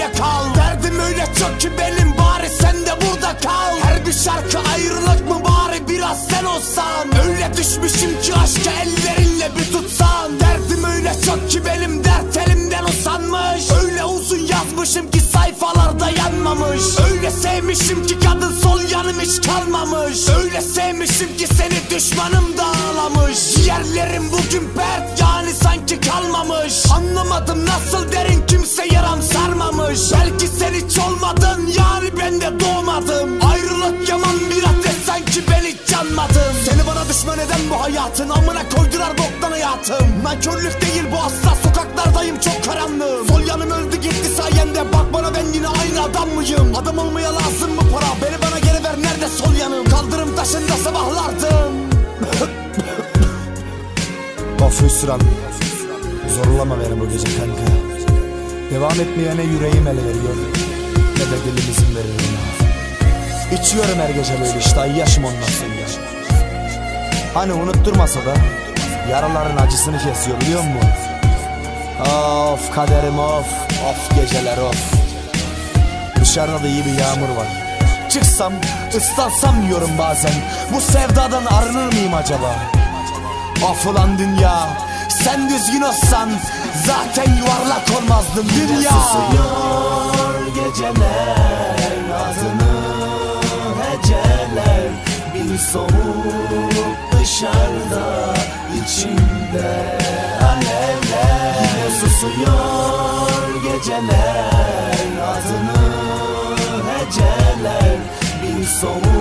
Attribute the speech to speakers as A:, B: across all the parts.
A: öyle kal. Derdim öyle çok ki benim bari sen de burada kal. Her bir şarkı ayrılık mı bari biraz sen olsan? Öyle düşmüşüm ki aşkı ellerinle bir tutsan. Derdim öyle çok ki benim dert elimden usanmış. Öyle uzun yazmışım ki sayfalarda yanmamış. Öyle sevmişim ki kadın sol yanım hiç kalmamış. Öyle sevmişim ki seni düşmanım da ağlamış. Yerlerim bugün pert kalmamış Anlamadım nasıl derin kimse yaram sarmamış. Belki sen hiç olmadın yani ben de doğmadım. Ayrılık yaman bir ateş sanki ben hiç yanmadım. Seni bana düşman eden bu hayatın amına koydular boktan hayatım. Nankörlük değil bu asla sokaklardayım çok karanlığım. Sol yanım öldü gitti sayende. Bak bana ben yine aynı adam mıyım? Adam olmaya lazım mı para. Beni bana geri ver nerede sol yanım? Kaldırım taşında sabahlardım. Of hüsran Zorlama beni bu gece kanka. Devam etmeye ne yüreğim ele veriyor Ne de dilim izin veririm ya. İçiyorum her gece böyle işte yaşım ondan sonra. Hani unutturmasa da Yaraların acısını kesiyor biliyor musun? Of kaderim of Of geceler of. Dışarıda da iyi bir yağmur var. Çıksam ıslansam diyorum bazen Bu sevdadan arınır mıyım acaba? Of ulan dünya Sen düzgün olsan Zaten yuvarlak olmazdın dünya.
B: Susuyor geceler adını heceler. Bir soğuk dışarıda içimde alevler Yine susuyor geceler adını heceler. Bir soğuk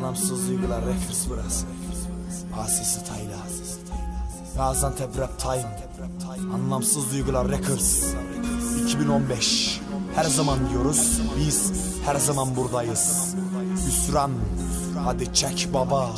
A: Anlamsız duygular Records burası. Asisi Tayla Gaziantep Rap Time. Anlamsız duygular Records. 2015 Her zaman diyoruz Biz her zaman buradayız. Hüsran. Hadi çek baba